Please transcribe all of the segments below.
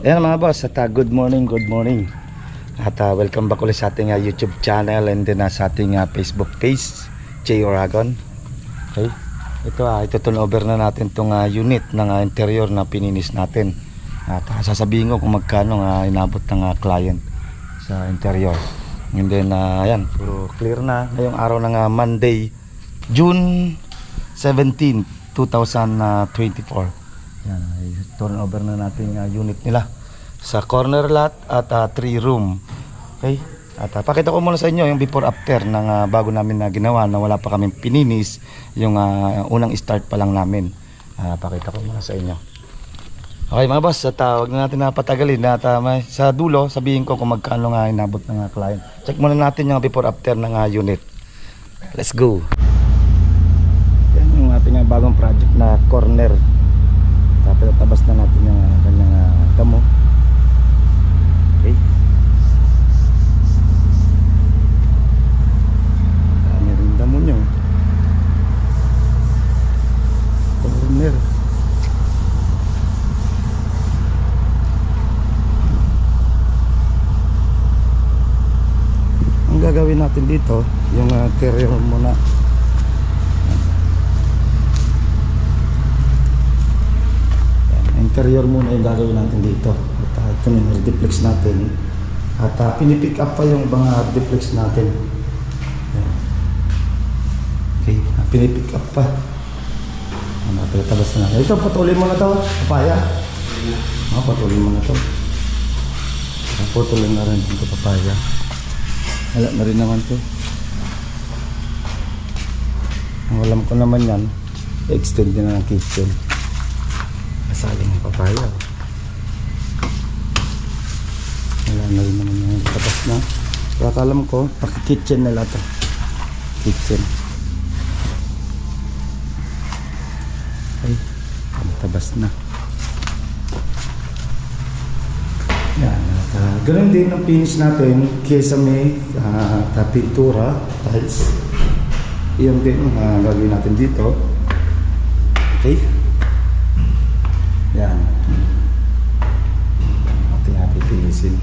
Ayan mga boss, at uh, good morning, good morning. At uh, welcome back ulit sa ating uh, YouTube channel and then uh, sa ating uh, Facebook page, J Oragon. Okay. Ito ah, ito turn over na natin tong uh, unit ng uh, interior na pininis natin. At uh, sasabihin ko kung magkano uh, inabot ng uh, client sa interior. And then uh, ayan, puro clear na ngayong araw ng uh, Monday, June 17, 2024. Yan, turn over na natin yung uh, unit nila sa corner lot at 3 room. Okay? At uh, pakita ko muna sa inyo yung before after ng uh, bago namin na ginawa na wala pa kaming pininis yung uh, unang start pa lang namin. Uh, pakita ko muna sa inyo. Okay mga boss, at uh, wag na natin na patagalin at uh, may- sa dulo sabihin ko kung magkano nga inabot ng uh, client. Check muna natin yung before after ng uh, unit. Let's go. Yan yung ating uh, bagong project na corner. Tapos tabas na natin yung uh, kanyang uh, damo. Okay. Dami rin damo nyo. Corner. Ang gagawin natin dito, yung uh, interior muna. Yan, interior muna yung gagawin natin dito. At uh, ito yung rediplex natin. At uh, pinipick up pa yung mga rediplex natin. Okay, uh, pinipick up pa. Ano, pinatabas na natin. Ito, patuloy mo na to. Papaya. Oh, patuloy mo na to. Patuloy na rin ito papaya. Wala na rin naman to. Ang alam ko naman yan, extend din na ng kitchen. Papaya. Wala na rin naman yung tapos na. Kaya alam ko, paki-kitchen nila to. Kitchen. Ay, tabas na. Yan. At, uh, ganun din ang finish natin kesa may uh, pintura, tiles. Iyon din ang gagawin natin dito. Okay? Yan. Ating natin pinisin.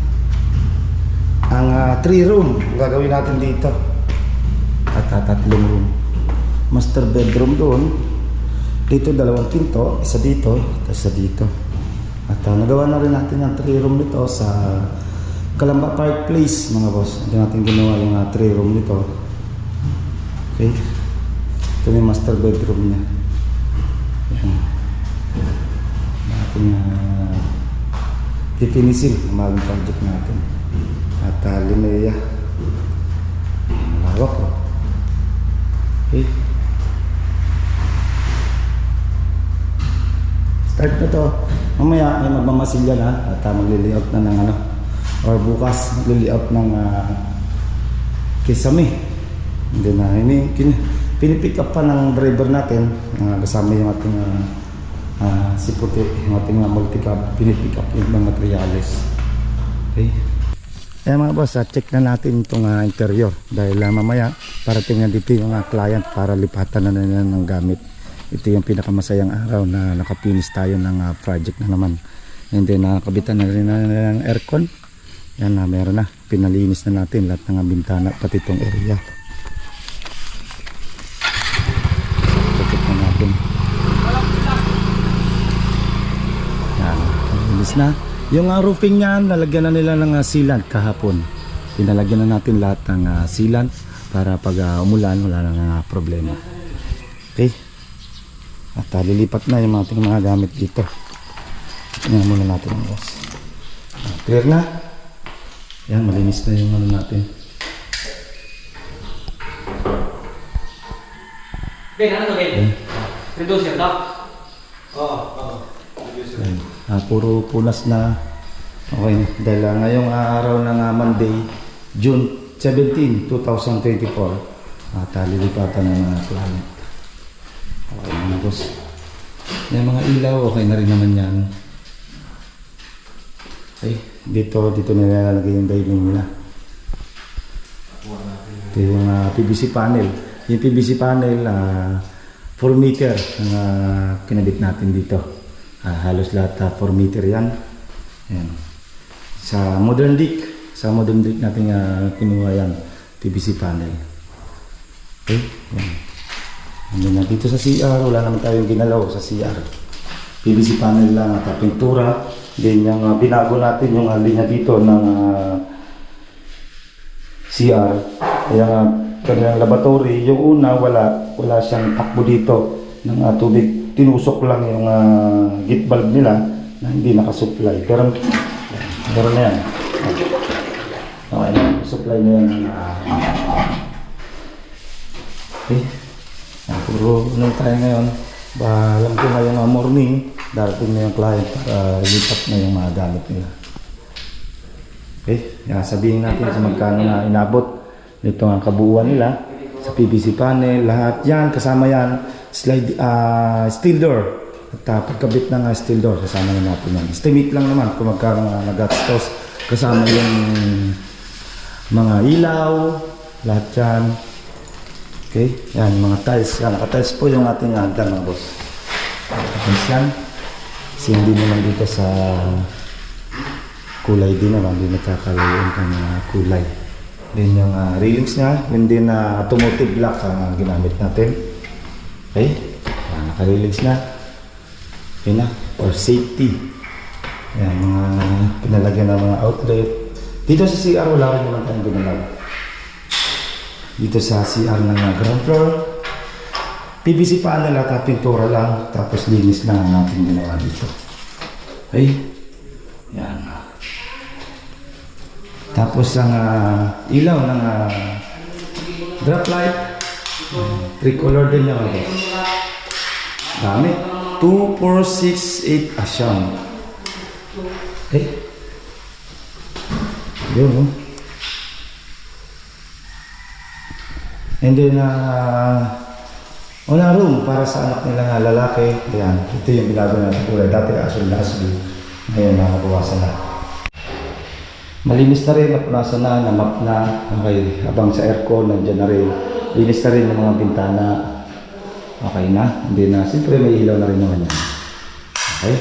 Ang 3 room ang gagawin natin dito. At uh, tatlong room. Master bedroom doon. Dito dalawang pinto, isa dito, at isa dito. At uh, nagawa na rin natin yung 3 room nito sa Kalamba Park Place mga boss. Hindi natin ginawa yung 3 room nito. Okay. Ito yung master bedroom niya. Yan. Natin uh, pipinisin ang bagong project natin. At uh, Linnea. Malawak oh. Okay. Start na to. Mamaya may magmamasil yan ha. At uh, magli-layout na ng ano. Or bukas magli-layout ng uh, kisame. Hindi na. Ini, kin, pinipick up pa ng driver natin. Uh, kasama yung ating uh, uh, si puti. Yung ating uh, multi-cab. Pinipick up yung mga materials. Okay. Kaya mga boss, uh, check na natin itong uh, interior. Dahil uh, mamaya, parating na dito yung uh, client para lipatan na nila ng gamit. Ito yung pinakamasayang araw na nakapinis tayo ng uh, project na naman. And then nakabitan na rin na ng aircon. Yan na meron na. Pinalinis na natin lahat ng uh, bintana pati itong area. Check na natin. Yan nalinis na yung uh, roofing niyan nalagyan na nila ng uh, sealant kahapon pinalagyan na natin lahat ng uh, sealant para pag uh, umulan wala nang uh, problema okay at uh, lilipat na yung mga ating mga gamit dito. Tingnan muna natin ang boss. Ah, clear na. Yan, malinis na yung ano natin. Ben, ano to, Ben? Reducer to? Oo, oo. Yan. Ah, puro punas na. Okay, dahil uh, ngayong araw ng uh, Monday, June 17, 2024, at uh, lilipatan ng mga client. Okay mga boss. Yung mga ilaw, okay na rin naman yan. Okay, dito, dito nilalagay yung dining nila. Ito yung ah, PVC panel. Yung PVC panel, ah, 4 meter ang ah, kinabit natin dito. Ah, halos lahat ah, 4 meter yan. Yan. Sa modern dick, sa modern dick natin uh, kinuha yan, PVC panel. Okay? Yan. Andun na dito sa CR, wala naman tayong ginalaw sa CR. PVC panel lang at uh, pintura. Then yung uh, binago natin yung uh, linya dito ng uh, CR. Kaya nga, kanyang laboratory, yung una wala, wala siyang takbo dito ng uh, tubig. Tinusok lang yung uh, gate valve nila na hindi nakasupply. Pero, meron na yan. Okay na, supply na yan. Uh, okay. Ah, puro ano tayo ngayon. Ba, alam ko ngayong uh, morning, darating na yung client para lipat na yung mga gamit nila. Okay, yeah, sabihin natin sa magkano na inabot nito ang kabuuan nila sa PVC panel, lahat yan, kasama yan, slide, ah, steel door. At uh, pagkabit ng uh, steel door, kasama na natin yan. Estimate lang naman kung magkano uh, nagastos. Kasama yung mga ilaw, lahat yan. Okay, yan, mga tiles. Yan, naka-tiles po yung ating hagdan mga boss. Tiles yan. Kasi hindi naman dito sa kulay din naman, hindi nagkakalayon ng mga kulay. Then yung uh, railings niya, yun din na automotive block ang ginamit natin. Okay? Naka-railings na. Yun na, for safety. Yan, mga pinalagyan ng mga outlet. Dito sa CR, wala rin naman tayong ginalaw. Dito sa CR ng uh, ground floor, PVC panel at uh, pintura lang, tapos linis lang ang ating ginawa dito. Okay? Yan. Tapos ang ah, ilaw ng uh, drop light, tricolor din yung boss. Dami. 2, 4, 6, 8 asyam. Eh. Yun, no? And then, uh, wala room para sa anak nila nga lalaki. Ayan, ito yung binago natin kulay. Dati asul na asul. Ngayon, nakabawasan na. Malinis na rin, napunasan na, namap na. Okay, habang sa aircon, nandiyan na rin. Linis na rin yung mga bintana. Okay na, hindi na. Siyempre may ilaw na rin naman yan. Okay?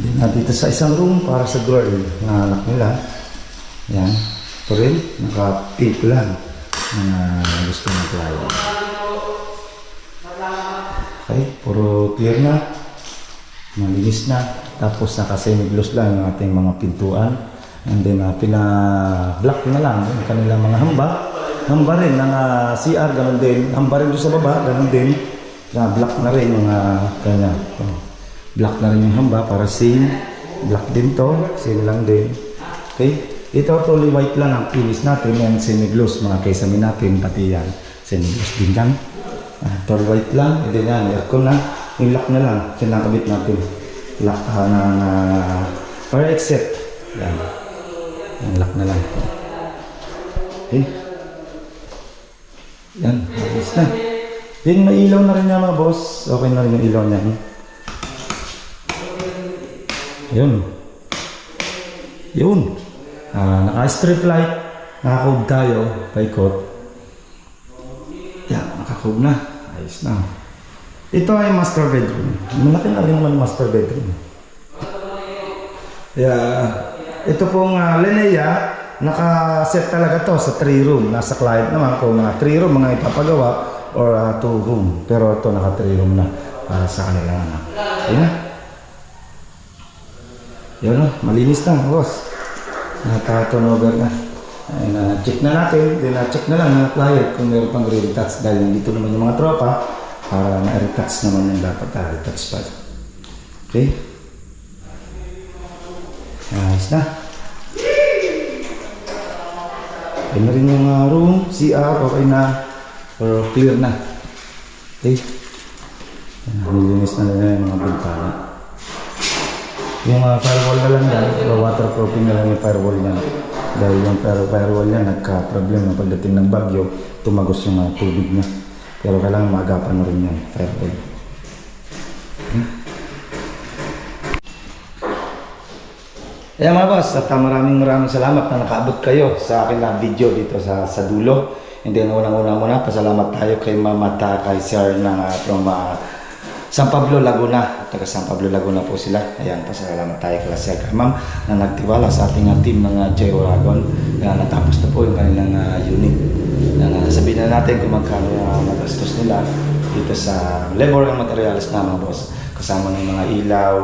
Hindi na dito sa isang room para sa girl na anak nila. Yan. Ito rin, naka-pink lang. Na gusto ng client. Okay, puro clear na. Malinis na. Tapos naka-semi-gloss lang yung ating mga pintuan. And then uh, pina-block na lang yung kanilang mga hamba. Hamba rin ng uh, CR, ganun din. Hamba rin doon sa baba, ganun din. Na-block na rin yung uh, kanya. Oh. Block na rin yung hamba para same. Black din to. Same lang din. Okay? Ito totally white lang ang finish natin. Yan semi-gloss. Mga kesami natin. Pati yan. Semi-gloss din yan. Ah, totally white lang. And then yan. Aircon na. Yung lock na lang. Sinakabit natin. Lock uh, ng uh, para except. Yan. Yung lock na lang. Okay. Yan. Ayos na. Then may ilaw na rin niya mga boss. Okay na rin yung ilaw niya. Yun. Yun. Ah, naka-strip light. Nakakob tayo. Paikot. Yan. Nakakob na. Ayos na. Ito ay master bedroom. Malaki na rin naman master bedroom. Yeah. Ito pong uh, Linnea, naka-set talaga to sa 3 room. Nasa client naman kung mga 3 room mga ipapagawa or 2 room. Pero ito naka 3 room na para sa kanila anak. Ayun na. Yun na, malinis na, boss. Naka-turnover na. Ayun na, check na natin. Then na-check na lang ng client kung meron pang re-retouch dahil nandito naman yung mga tropa para na-retouch naman yung dapat na-retouch pa. Okay? Ayos na. Ayun na rin yung uh, room, CR, okay na. Or clear na. Okay? Nilinis na nila yung mga bintana. Yung uh, firewall na lang yan, or waterproofing na lang yung firewall niyan. Dahil yung fire firewall niya nagka-problem ng pagdating ng bagyo, tumagos yung uh, tubig niya. Pero kailangan maagapan na rin yan, firewall. Kaya mga boss, at uh, maraming maraming salamat na nakaabot kayo sa akin na video dito sa, sa dulo. And then unang-una muna, pasalamat tayo kay Mama Ta, kay Sir ng, uh, from uh, San Pablo, Laguna. Taga San Pablo, Laguna po sila. Ayan, pasalamat tayo kay Sir kay Ma'am na nagtiwala sa ating uh, team ng uh, J. Oragon. Ayan, natapos na po yung kanilang uh, unit. Ayan, uh, sabihin na natin kung magkano uh, nagastos nila dito sa labor and materials na mga boss. Kasama ng mga ilaw,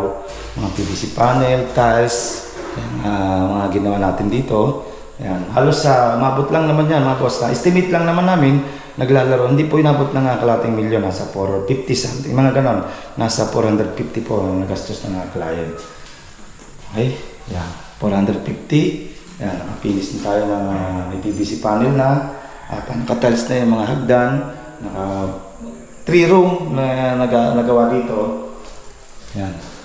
mga PVC panel, tiles, uh, mga ginawa natin dito. Ayan, halos sa mabot lang naman yan mga boss. Na estimate lang naman namin naglalaro. Hindi po inabot ng uh, kalating milyon. Nasa 450 something. Mga ganon. Nasa 450 po ang nagastos ng uh, client. Okay? Yan. 450. Yan. Nakapinis na tayo ng uh, may PVC panel na. At uh, nakatiles na yung mga hagdan. Naka 3 room na naga, nagawa dito. Yan.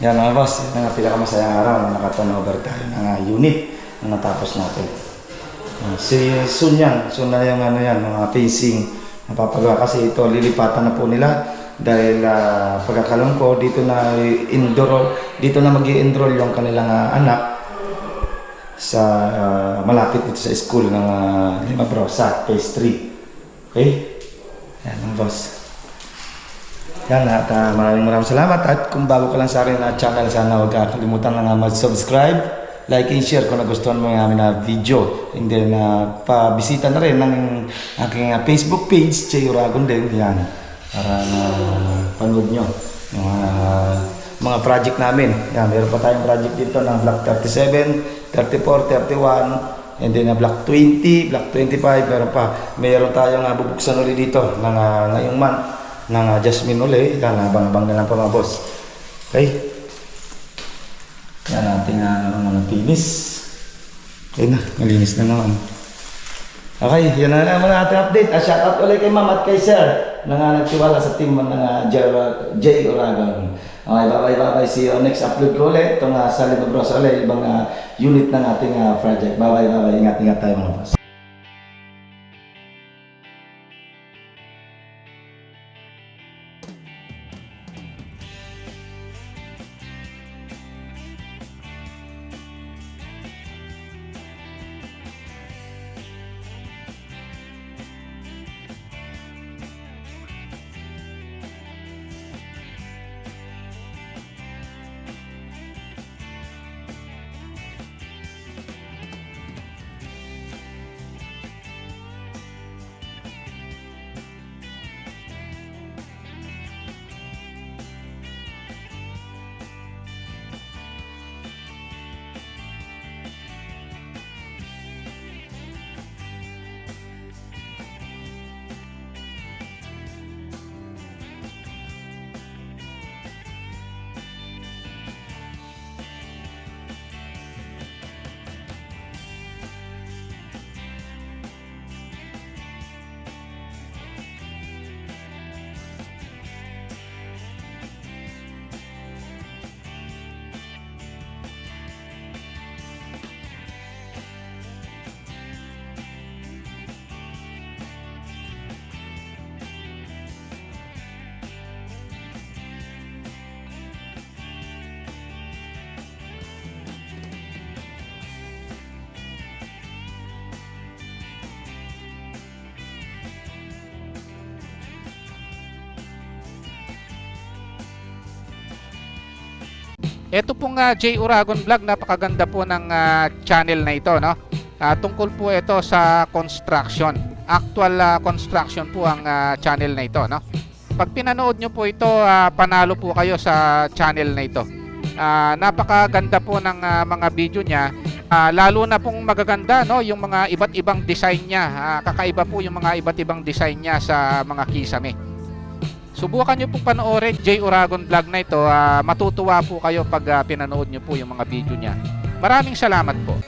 Yan mga boss. Yan ang pinakamasayang araw na nakaturnover tayo ng uh, unit na natapos natin. Uh, si Sun yan, Sun na yung ano yan, mga facing napapagawa kasi ito lilipatan na po nila dahil uh, pagkakalong ko dito na indoor dito na mag enroll yung kanilang ah, anak sa ah, malapit dito sa school ng uh, Lima Bro sa phase 3 okay yan ang boss yan at ah, maraming maraming salamat. At kung bago ka lang sa akin na channel sana huwag kakalimutan na mag-subscribe like and share kung nagustuhan mo yung aming na video. And then uh, pabisita na rin ng aking ah, Facebook page Che Uragon din yan para uh, panood nyo yung ah, mga project namin. Yan meron pa tayong project dito ng Block 37 34 31 and then na Block 20 Block 25 meron pa meron tayong uh, bubuksan ulit dito ng uh, ngayong month ng uh, Jasmine uli yan abang-abang na lang pa mga boss okay yan ating uh, mga pinis. Okay na, malinis na naman. Okay, yan na naman ating update. Uh, shout out ulit kay ma'am at kay sir na nga nagtiwala sa team ng uh, J, J Oragon. Okay, bye-bye, bye-bye. See you next upload ko ulit. Ito nga sa Libabros ulit, ibang uh, unit ng ating uh, project. Bye-bye, bye-bye. Ingat-ingat tayo mga boss. Ito pong ah, J Uragon Vlog, napakaganda po ng ah, channel na ito, no? Ah, tungkol po ito sa construction. Actual ah, construction po ang ah, channel na ito, no? Pag pinanood nyo po ito, ah, panalo po kayo sa channel na ito. Ah, napakaganda po ng ah, mga video niya. Ah, lalo na pong magaganda, no? Yung mga iba't ibang design niya. Ah, kakaiba po yung mga iba't ibang design niya sa mga kisame. Subukan nyo po panoorin J Uragon vlog na ito. Ah, matutuwa po kayo pag ah, pinanood nyo po yung mga video niya. Maraming salamat po.